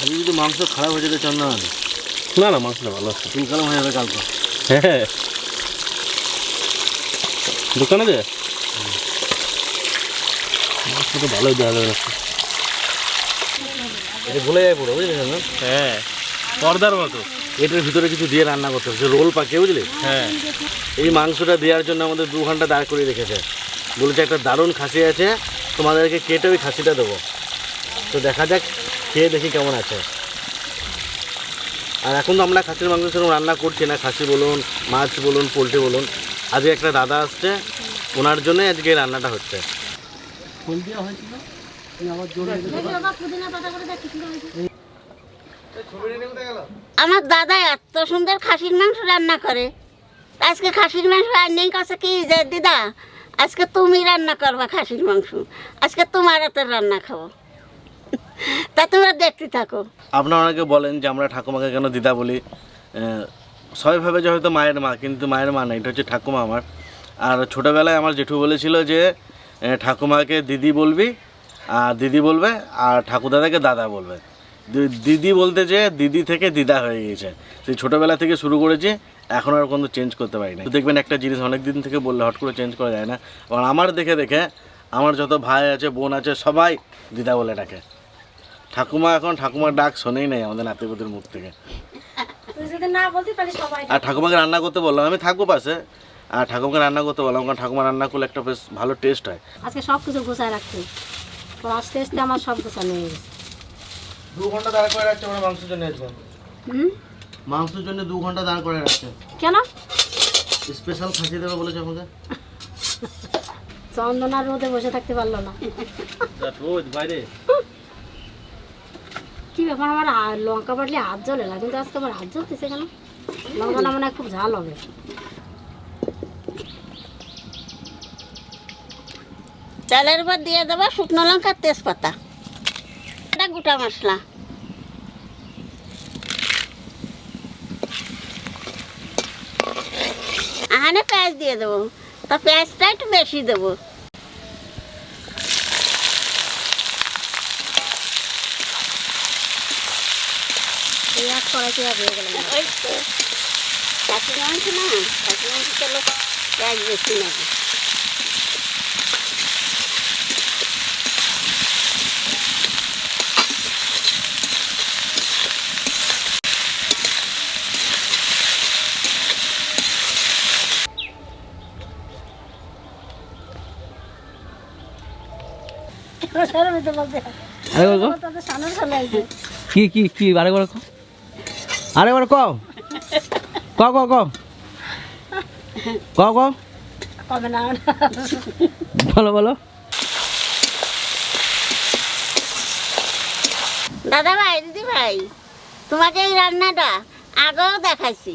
আজকে যদি মাংস খারাপ হয়ে যেতে চন্দন না না না মাংসটা ভালো আছে। চুল কালাম হয়ে যাবে কালকে। হ্যাঁ দোকানে দে মাংসটা ভালোই দেওয়া যাবে। এটা ভুলে যায় পুরো বুঝলি হ্যাঁ পর্দার মতো। এটার ভিতরে কিছু দিয়ে রান্না করতে হবে রোল পাকে বুঝলি? হ্যাঁ। এই মাংসটা দেওয়ার জন্য আমাদের দু ঘণ্টা দাঁড় করে রেখেছে। বলেছে একটা দারুণ খাসি আছে তোমাদেরকে কেটে ওই খাসিটা দেবো। তো দেখা যাক খেয়ে দেখি কেমন আছে। আর এখন তো আমরা খাসির মাংস সেরকম রান্না করছি না খাসি বলুন মাছ বলুন পোলট্রি বলুন। আজকে একটা দাদা আসছে ওনার জন্যই আজকে রান্নাটা হচ্ছে। আমার দাদা এত সুন্দর খাসির মাংস রান্না করে। আজকে খাসির মাংস রান্নাই কাছে কি যে দিদা? আজকে তুমি রান্না করবা খাসির মাংস। আজকে তোমার হাতের রান্না খাব। তা তোমরা দেখতে থাকো। আপনারা অনেকে বলেন যে আমরা ঠাকুমাকে কেন দিদা বলি। আহ, সবাই ভাবে যে হয়তো মায়ের মা কিন্তু মায়ের মা না এটা হচ্ছে ঠাকুমা আমার। আর ছোটোবেলায় আমার জেঠু বলেছিল যে ঠাকুমাকে দিদি বলবি আর দিদি বলবে আর ঠাকুরদাদাকে দাদা বলবে। দিদি বলতে যে দিদি থেকে দিদা হয়ে গিয়েছে সেই ছোটোবেলা থেকে শুরু করেছি এখন আর কোনো চেঞ্জ করতে পারি না দেখবেন একটা জিনিস অনেক দিন থেকে বললে হট করে চেঞ্জ করা যায় না। আমার দেখে দেখে আমার যত ভাই আছে বোন আছে সবাই দিদা বলে ডাকে। ঠাকুমা এখন ঠাকুমার ডাক শোনেই নাই আমাদের নাতিপুতির মুখ থেকে। তুই যদি না বলতি তাহলে সবাই আর ঠাকুমাকে রান্না করতে বললাম আমি থাকব পাশে। আর ঠাকুমাকে রান্না করতে বললাম কারণ ঠাকুমা রান্না করলে একটা বেশ ভালো টেস্ট হয়। আজকে সব কিছু গুছায় রাখছি। তো আস্তে আস্তে আমার সব গুছানো হয়ে গেছে দু ঘণ্টা দাঁড় করে রাখছে মানে মাংসের জন্য মাংসের জন্য দু ঘণ্টা দাঁড় করে রাখছে। কেন? স্পেশাল খাসি দেবে বলেছে আমাকে। চন্দনা রোদে বসে থাকতে পারল না। রোজ বাইরে। কি ব্যাপার? আমার লঙ্কা বাটলে হাত জ্বলে না। কিন্তু আজকে আমার হাত জ্বলতেছে কেন? লঙ্কা না মনে হয় খুব ঝাল হবে। চালের উপর দিয়ে দেবো শুকনো লঙ্কার তেজপাতা। এটা গোটা মশলা। আহানে পেঁয়াজ দিয়ে দেবো। তা পেঁয়াজটা একটু বেশি দেবো। এই এক কড়াই পেঁয়াজ হয়ে গেল ওই তো। মাংস না মাংস পেঁয়াজ বেশি নেবে চলে আসছে কি কি কি আরেকবার আরেকবার কও। ক ক ক ক ক কবে না বলো বলো। দাদা ভাই দিদি ভাই তোমাকে এই রান্নাটা আগেও দেখাইছি।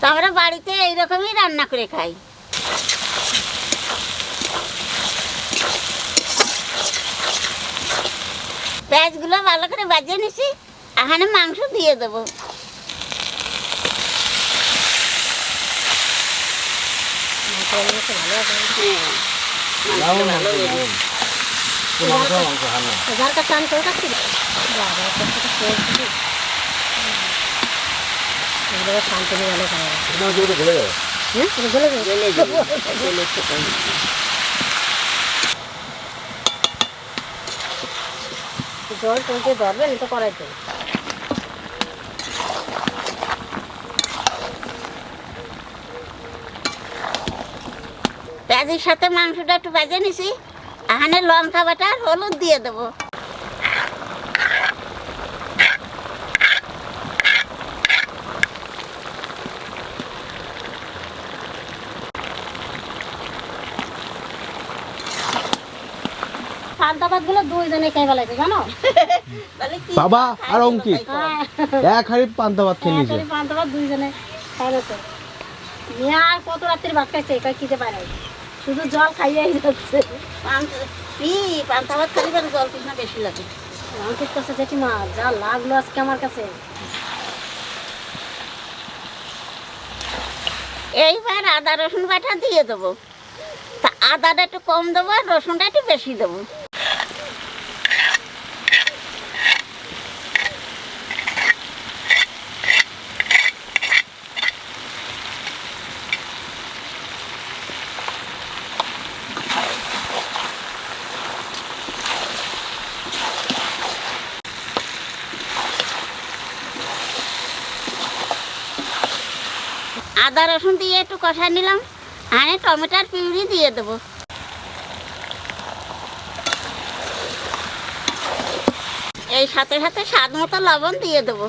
তো আমরা বাড়িতে এইরকমই রান্না করে খাই। পেঁয়াজগুলো ভালো করে বাজিয়ে নিছি এখানে মাংস দিয়ে দেবো হ্যাঁ মাংসটা ভালো হবে। যার কাছে আমি। জল টলতে ধরবে না তো করাই তো পেঁয়াজের সাথে মাংসটা একটু ভেজে নিছি। এখানে লঙ্কা বাটা আর হলুদ দিয়ে দেবো। বাবা আর অঙ্কিত? হ্যাঁ এক হাড়ি পান্তা ভাত খেয়ে নিয়েছে। পান্তা ভাত দুইজনে খাই আর কত রাত্রির ভাত খাইছে এটা খেতে পারে নাই। শুধু জল খাইয়াই যাচ্ছে। পান্তা ভাত জল না বেশি লাগে। কাছে জেঠিমা যা লাগল আজকে আমার কাছে। এইবার আদা রসুন বাটা দিয়ে দেবো। তা আদাটা একটু কম দেবো আর রসুনটা একটু বেশি দেবো। আদা, রসুন দিয়ে একটু কষা নিলাম। আর টমেটোর পিউরি দিয়ে দেবো। এই সাথে সাথে স্বাদ মতো লবণ দিয়ে দেবো।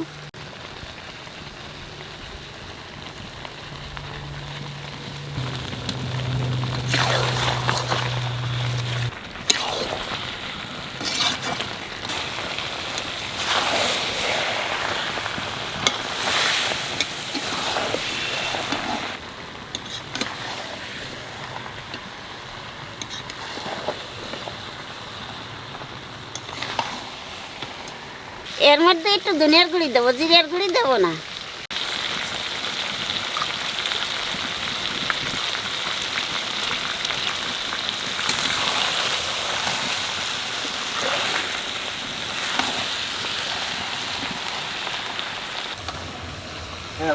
এর মধ্যে একটু ধনিয়ার গুঁড়ি দেবো জিরের গুঁড়ি দেবো না। হ্যাঁ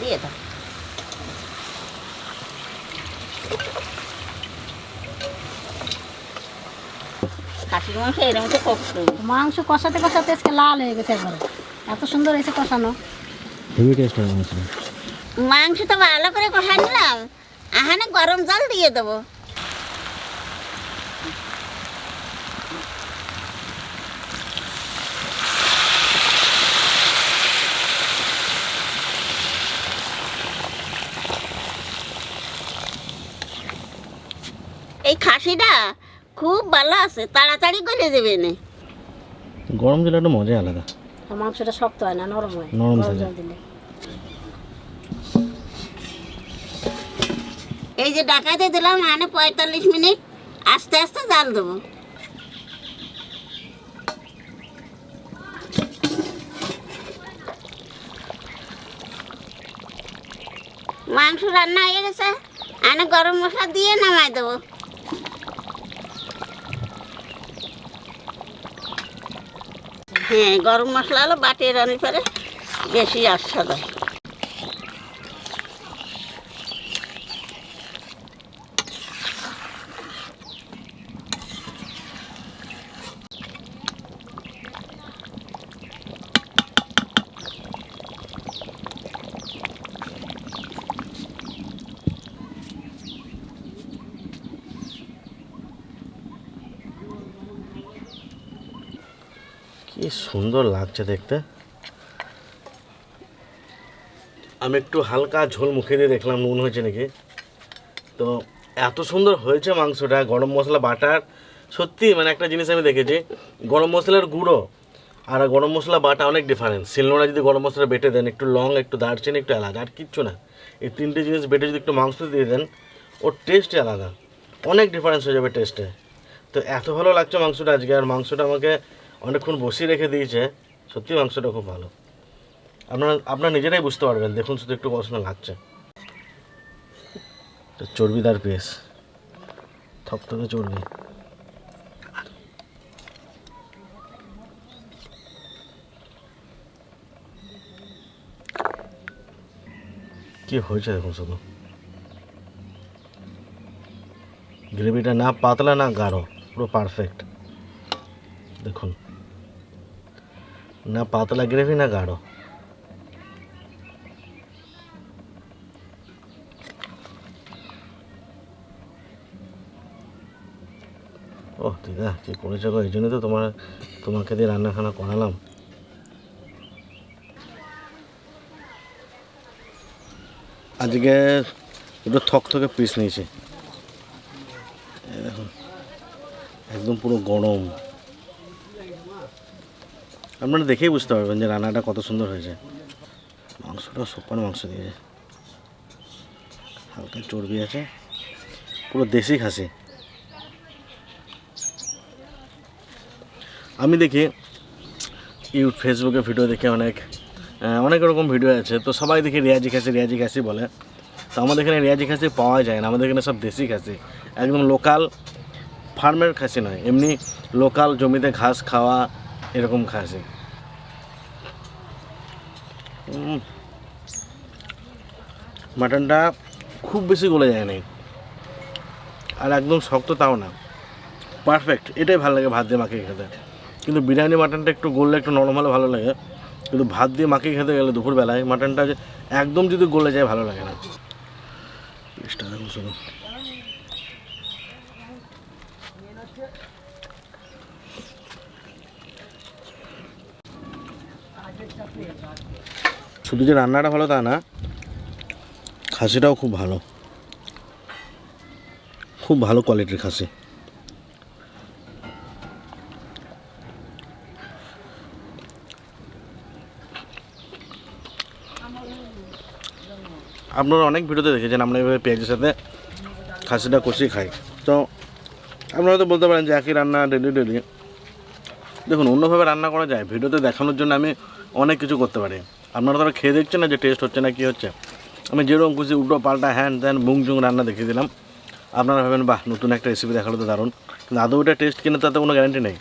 দিয়ে দাও। খাসির মাংস এরকম তো কষ্ট মাংস কষাতে কষাতে আজকে লাল হয়ে গেছে একবারে। এত সুন্দর হয়েছে কষানো। হেভি টেস্ট হবে মাংস মাংস তো ভালো করে কষা নিলাম। আহানে গরম জল দিয়ে দেবো এই খাসিটা খুব ভালো আছে তাড়াতাড়ি করে দেবে না গরম জল একটা মজাই আলাদা। আর মাংসটা শক্ত হয় না নরম হয় নরম জল দিলে। এই যে ডাকাইতে দিলাম মানে পঁয়তাল্লিশ মিনিট। আস্তে আস্তে জাল দেবো। মাংস রান্না হয়ে গেছে। আনে গরম মশলা দিয়ে নামাই দেবো। হ্যাঁ গরম মশলা হলো বাটিয়ে রান্নার পরে বেশি আস্বাদ হয় কি সুন্দর লাগছে দেখতে। আমি একটু হালকা ঝোল মুখে দিয়ে দেখলাম, নুন হয়েছে নাকি? তো এত সুন্দর হয়েছে মাংসটা, গরম মশলা, বাটার। সত্যি মানে একটা জিনিস আমি দেখেছি, গরম মশলার গুঁড়ো আর গরম মশলা, বাটা অনেক ডিফারেন্স শিলনোড়া যদি গরম মশলা বেটে দেন, একটু লং, একটু দারচিনি, একটু এলাচ, আর কিচ্ছু না। এই তিনটে জিনিস বেটে যদি একটু মাংস দিয়ে দেন, ওর টেস্টই আলাদা। অনেক ডিফারেন্স হয়ে যাবে টেস্টে তো এত ভালো লাগছে মাংসটা আজকে, আর মাংসটা আমাকে অনেকক্ষণ বসিয়ে রেখে দিয়েছে। সত্যি মাংসটা খুব ভালো। আপনারা আপনারা নিজেরাই বুঝতে পারবেন। দেখুন, শুধু একটু পছন্দ লাগছে। চর্বিদার পেস থকথকে চর্বি। কি হয়েছে দেখুন শুধু। গ্রেভিটা না পাতলা না গাঢ়, পুরো পারফেক্ট দেখুন। না পাতলা গ্রেভি না গাঢ়? ও, দিদা, কি করেছ গো? এই জন্য তো তোমার, তোমাকে দিয়ে রান্নাখানা করালাম। আজকে একটু থকথকে পিস নিয়েছি। একদম পুরো গরম। আপনারা দেখেই বুঝতে পারবেন যে রান্নাটা কত সুন্দর হয়েছে। মাংসটা সুপার মাংস দিয়েছে হালকা চর্বি আছে। পুরো দেশি খাসি। আমি দেখি ইউ ফেসবুকে ভিডিও দেখে অনেক অনেক রকম ভিডিও আছে। তো সবাই দেখি রিয়াজি খাসি রিয়াজি খাসি বলে। তো আমাদের এখানে রিয়াজি খাসি পাওয়া যায় না। আমাদের এখানে সব দেশি খাসি। একদম লোকাল, ফার্মের খাসি নয়। এমনি লোকাল জমিতে ঘাস খাওয়া এরকম খাসি। মাটনটা খুব বেশি গলে যায় নাই। আর একদম শক্ত তাও না। পারফেক্ট, এটাই ভালো লাগে ভাত দিয়ে মাখিয়ে খেতে। কিন্তু বিরিয়ানি মাটনটা একটু গললে একটু নরম হলে ভালো লাগে। কিন্তু ভাত দিয়ে মাখিয়ে খেতে গেলে দুপুরবেলায় মাটনটা একদম যদি গলে যায় ভালো লাগে না। জিনিসটা দেখুন শুধু যে রান্নাটা ভালো তা না, খাসিটাও খুব ভালো। খুব ভালো কোয়ালিটির খাসি। আপনারা অনেক ভিডিওতে দেখেছেন আমরা এভাবে পেঁয়াজের সাথে খাসিটা কষিয়ে খাই। তো আপনারা তো বলতে পারেন যে একই রান্না ডেলি ডেলি দেখুন, অন্যভাবে রান্না করা যায়। ভিডিওতে দেখানোর জন্য আমি অনেক কিছু করতে পারি। আপনারা তারা খেয়ে দেখছেন না যে টেস্ট হচ্ছে না কী হচ্ছে? আমি যেরকম খুশি উল্টো পাল্টা হ্যান ত্যান বুং জুং রান্না দেখিয়ে দিলাম। আপনারা ভাবেন, বাহ, নতুন একটা রেসিপি দেখাল তো দারুণ। কিন্তু আদৌ এটা টেস্ট কিনে তাতে কোনো গ্যারেন্টি নেই।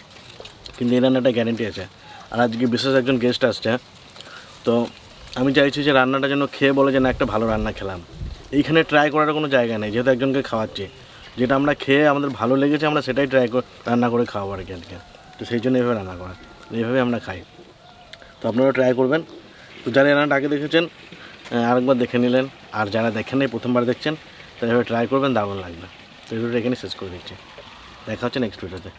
কিন্তু এই রান্নাটা গ্যারেন্টি আছে। আর আজকে বিশেষ একজন গেস্ট আসছে। তো আমি চাইছি যে রান্নাটা যেন খেয়ে বলে যে, না, একটা ভালো রান্না খেলাম। এইখানে ট্রাই করার কোনো জায়গা নেই। যেহেতু একজনকে খাওয়াচ্ছি। যেটা আমরা খেয়ে আমাদের ভালো লেগেছে, আমরা সেটাই ট্রাই রান্না করে খাওয়াবো আর কি আজকে। তো সেই জন্য এইভাবে রান্না করা। এইভাবে আমরা খাই। তো আপনারা ট্রাই করবেন। তো যারা রান্নাটা আগে দেখেছেন আরেকবার দেখে নিলেন। আর যারা দেখেন নাই, প্রথমবার দেখছেন তারা ট্রাই করবেন, দারুণ লাগবে। তো এগুলো এখানে শেষ করে দিচ্ছি। দেখা হচ্ছে নেক্সট ভিডিওতে